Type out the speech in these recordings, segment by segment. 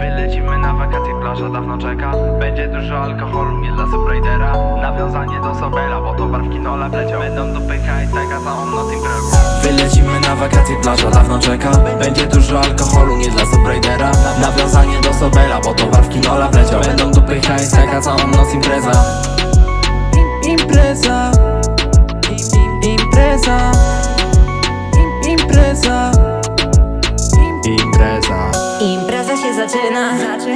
Wylecimy na wakacje, plaża dawno czeka. Będzie dużo alkoholu, nie dla subridera Nawiązanie do Sobela, bo towar w kinola wleciał Będą dopycha i taka całą noc impreza Wylecimy na wakacje, plaża dawno czeka. Będzie dużo alkoholu, nie dla subridera Nawiązanie do Sobela, bo towar w kinola wleciał Będą dopycha i taka całą noc impreza Impreza. Impreza. Impreza. Impreza. Impreza się zaczyna,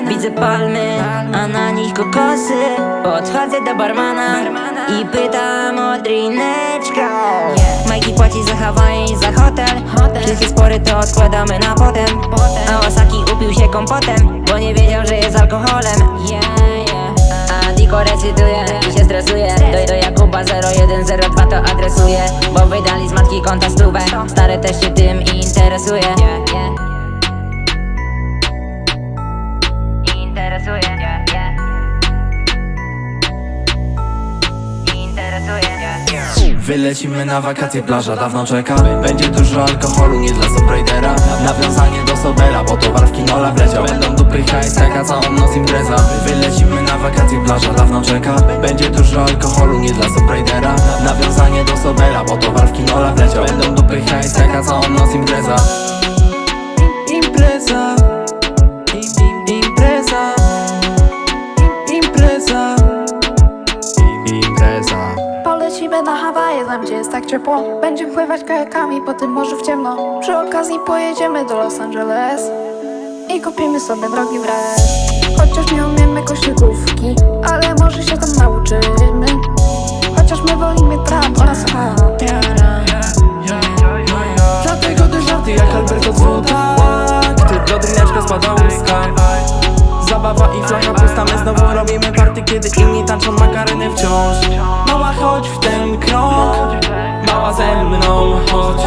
widzę palmy, a na nich kokosy. Podchodzę do barmana i pytam o drineczkę Majki płaci za Hawaii i za hotel. Wszystkie spory to odkładamy na potem. A Osaki upił się kompotem, bo nie wiedział, że jest alkoholem. A Diko recytuje i się Jakuba 0102 to adresuje Bo wydali z matki konta stówę. Stary też się tym interesuje. Interesuje. Interesuje. Wylecimy na wakacje, plaża dawno czeka. Będzie dużo alkoholu, nie dla subridera Nawiązanie do Sobela, bo towar w kinola wleciał. Będą dupy hajs, taka całą noc impreza. Wylecimy wakacje, plaża dawno czeka. Będzie dużo alkoholu, nie dla subridera Nawiązanie do Sobela, bo towar w kinola wleciał. Będą dupy hajs, taka całą noc impreza. Impreza. Impreza. Impreza. Impreza. Polecimy na Hawaje, tam gdzie jest tak ciepło. Będziemy pływać kajakami po tym morzu w ciemno. Przy okazji pojedziemy do Los Angeles I kupimy sobie drogi wraz Chociaż nie umiemy koszykówki Ale może się tam nauczymy. Chociaż my wolimy trap oraz hop Dlatego te żarty jak Alberto Zwoda Gdy do drineczka spada łuska Zabawa i flacha pusta, my znowu robimy party Kiedy inni tańczą makareny wciąż. Mała chodź w ten krąg. Mała ze mną chodź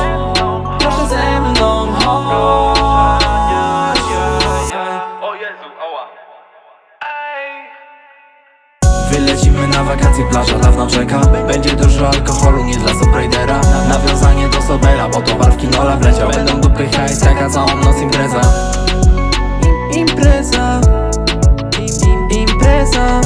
Lecimy na wakacje, plaża dawno czeka. Będzie dużo alkoholu, nie dla subridera Nawiązanie do Sobera, bo towar w kinola wleciał Będą dupy hajs, taka całą noc impreza. Im, Impreza. Im, Impreza.